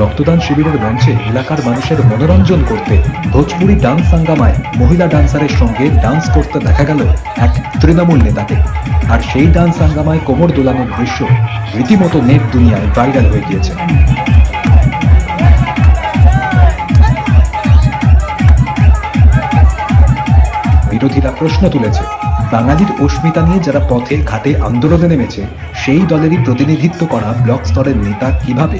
রক্তদান শিবিরের মঞ্চে এলাকার মানুষের মনোরঞ্জন করতে ভোজপুরি ডান্স সাঙ্গামায় মহিলা ডান্সারের সঙ্গে ডান্স করতে দেখা গেল এক তৃণমূল নেতাকে। আর সেই ডান্স সাঙ্গামায় কোমর দোলানোর দৃশ্য রীতিমতো নেট দুনিয়ায় ভাইরাল হয়ে গিয়েছে। বিরোধীরা প্রশ্ন তুলেছে বাঙালির অস্মিতা নিয়ে যারা পথে ঘাটে আন্দোলনে নেমেছে, সেই দলেরই প্রতিনিধিত্ব করা ব্লক স্তরের নেতা কীভাবে?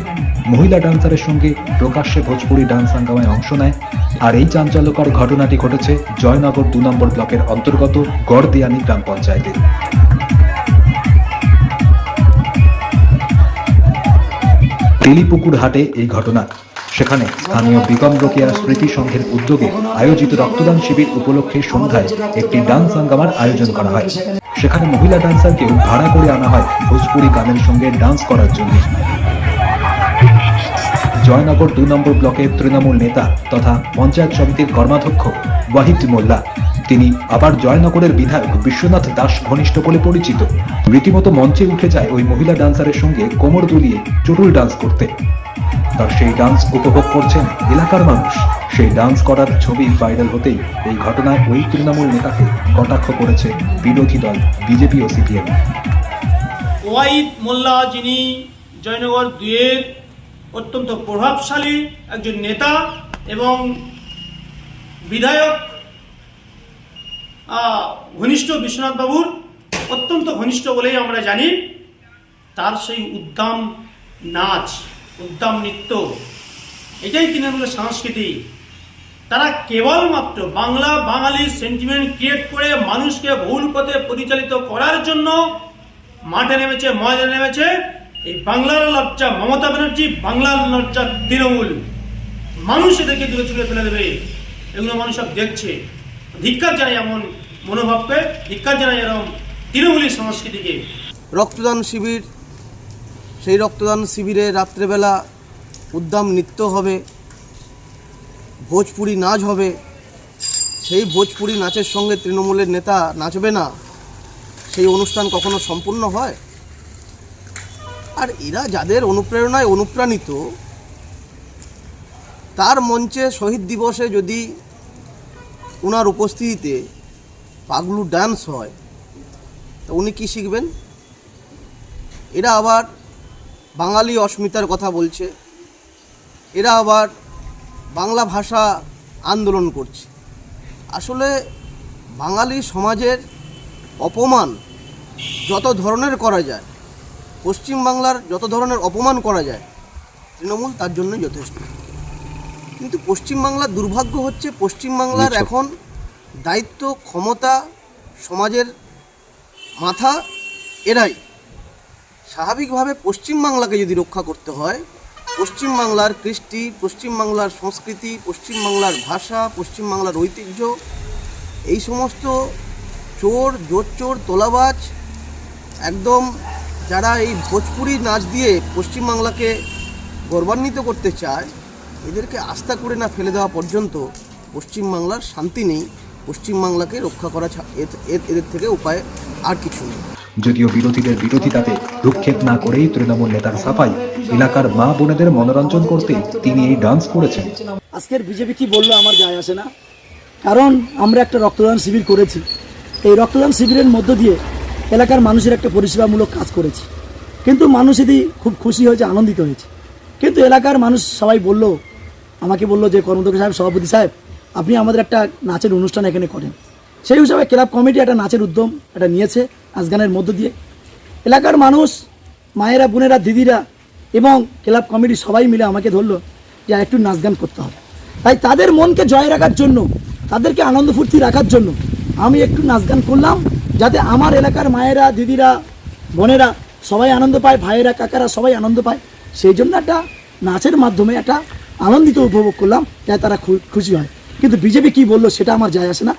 মহিলা ডান্সারের সঙ্গে প্রকাশ্যে ভোজপুরি ডান্স হাঙ্গামায় অংশ নেয়। আর এই চাঞ্চল্যকর ঘটনাটি ঘটেছে জয়নগর দু নম্বর ব্লকের অন্তর্গত গড়দিয়ানি গ্রাম পঞ্চায়েতে। তেলিপুকুর হাটে এই ঘটনা। সেখানে স্থানীয় বিগম রোকেয়া স্মৃতি সংঘের উদ্যোগে আয়োজিত রক্তদান শিবির উপলক্ষে সন্ধ্যায় একটি ডান্স হাঙ্গামার আয়োজন করা হয়। সেখানে মহিলা ডান্সারকেও ভাড়া করে আনা হয় ভোজপুরি গানের সঙ্গে ডান্স করার জন্য। জয়নগর দু নম্বর ব্লকের তৃণমূল নেতা তথা পঞ্চায়েত সমিতির কর্মাধ্যক্ষ ওয়াহিদ মোল্লা, তিনি আবার জয়নগরের বিধায়ক বিশ্বনাথ দাস ঘনিষ্ঠ বলে পরিচিত। রীতিমতো মঞ্চে উঠে যায় ওই মহিলা ডান্সারের সঙ্গে কোমর দুলিয়ে চটুল ডান্স করতে। তার সেই ডান্স উপভোগ করছেন এলাকার মানুষ। সেই ডান্স করার ছবি ভাইরাল হতেই এই ঘটনায় ওই তৃণমূল নেতাকে কটাক্ষ করেছে বিরোধী দল, বিজেপি ও সিপিএম। ওয়াইদ মোল্লা যিনি জয়নগর দুয়ের অত্যন্ত প্রভাবশালী একজন নেতা এবং বিধায়ক ঘনিষ্ঠ বিশ্বনাথ বাবুর অত্যন্ত ঘনিষ্ঠ বলেই আমরা জানি, তার সেই উদ্দাম নাচ উদ্দাম নৃত্য। এটাই তৃণমূলের সংস্কৃতি। তারা কেবলমাত্র বাংলা বাঙালি সেন্টিমেন্ট ক্রিয়েট করে মানুষকে ভুল পথে পরিচালিত করার জন্য মাঠে নেমেছে, ময়দানে নেমেছে এই বাংলার লজ্জা মমতা ব্যানার্জি, বাংলার লজ্জা তৃণমূল। মানুষ এদেরকে দূরে ছুড়ে ফেলে দেবে। এগুলো মানুষ সব দেখছে। ধিক্কার জানাই এমন মনোভাবকে, ধিক্কার জানাই এরকম তৃণমূলের সংস্কৃতিকে। রক্তদান শিবির সেই রক্তদান শিবিরে রাত্রেবেলা উদ্দাম নৃত্য হবে, ভোজপুরি নাচ হবে। সেই ভোজপুরি নাচের সঙ্গে তৃণমূলের নেতা নাচবে না, সেই অনুষ্ঠান কখনো সম্পূর্ণ হয়? আর এরা যাদের অনুপ্রেরণায় অনুপ্রাণিত, তার মঞ্চে শহীদ দিবসে যদি ওনার উপস্থিতিতে পাগলু ডান্স হয়, তা উনি কী শিখবেন? এরা আবার বাঙালি অস্মিতার কথা বলছে এরা আবার বাংলা ভাষা আন্দোলন করছে। আসলে বাঙালি সমাজের অপমান যত ধরনের করা যায় পশ্চিমবাংলার যত ধরনের অপমান করা যায় তৃণমূল তার জন্যই যথেষ্ট। কিন্তু পশ্চিমবাংলার দুর্ভাগ্য হচ্ছে পশ্চিমবাংলার। এখন দায়িত্ব ক্ষমতা সমাজের মাথা এরাই। স্বাভাবিকভাবে পশ্চিমবাংলাকে যদি রক্ষা করতে হয়, পশ্চিমবাংলার কৃষ্টি, পশ্চিমবাংলার সংস্কৃতি, পশ্চিমবাংলার ভাষা, পশ্চিমবাংলার ঐতিহ্য, এই সমস্ত চোর জোচ্চোর তোলাবাজ, একদম যারা এই ভোজপুরি নাচ দিয়ে পশ্চিমবাংলাকে গৌরবান্বিত করতে চায়, এদেরকে আস্থা করে না ফেলে দেওয়া পর্যন্ত পশ্চিমবাংলার শান্তি নেই। পশ্চিমবাংলাকে রক্ষা করা এদের থেকে উপায় আর কিছু নেই। যদিও বিরোধীদের বিরোধিতাতে ভ্রুক্ষেপ না করেই তৃণমূল নেতার সাফাই এলাকার মা বোনেদের মনোরঞ্জন করতে তিনি এই ডান্স করেছেন। আজকের বিজেপি কি বলল আমার যায় আসে না। কারণ আমরা একটা রক্তদান শিবির করেছি। এই রক্তদান শিবিরের মধ্য দিয়ে এলাকার মানুষের একটা পরিষেবামূলক কাজ করেছি। কিন্তু মানুষ এদি খুব খুশি হয়েছে, আনন্দিত হয়েছে। কিন্তু এলাকার মানুষ সবাই বলল, আমাকে বলল যে কর্মদক্ষ সাহেব, সভাপতি সাহেব, আপনি আমাদের একটা নাচের অনুষ্ঠান এখানে করেন। সেই হিসাবে ক্লাব কমিটি একটা নাচের উদ্যম এটা নিয়েছে নাচ গানের মধ্য দিয়ে। এলাকার মানুষ, মায়েরা, বোনেরা, দিদিরা এবং ক্লাব কমিটি সবাই মিলে আমাকে ধরলো যে একটু নাচ গান করতে হবে। তাই তাদের মনকে জয় রাখার জন্য, তাদেরকে আনন্দ ফুর্তি রাখার জন্য আমি একটু নাচ গান করলাম যাতে আমার এলাকার মায়েরা, দিদিরা, বোনেরা সবাই আনন্দ পায়, ভাইয়েরা, কাকারা সবাই আনন্দ পায়। সেই জন্য একটা নাচের মাধ্যমে একটা আনন্দিত উপভোগ করলাম যাতে তারা খুশি হয়। কিন্তু বিজেপি কি বলল সেটা আমার যায় আসে না।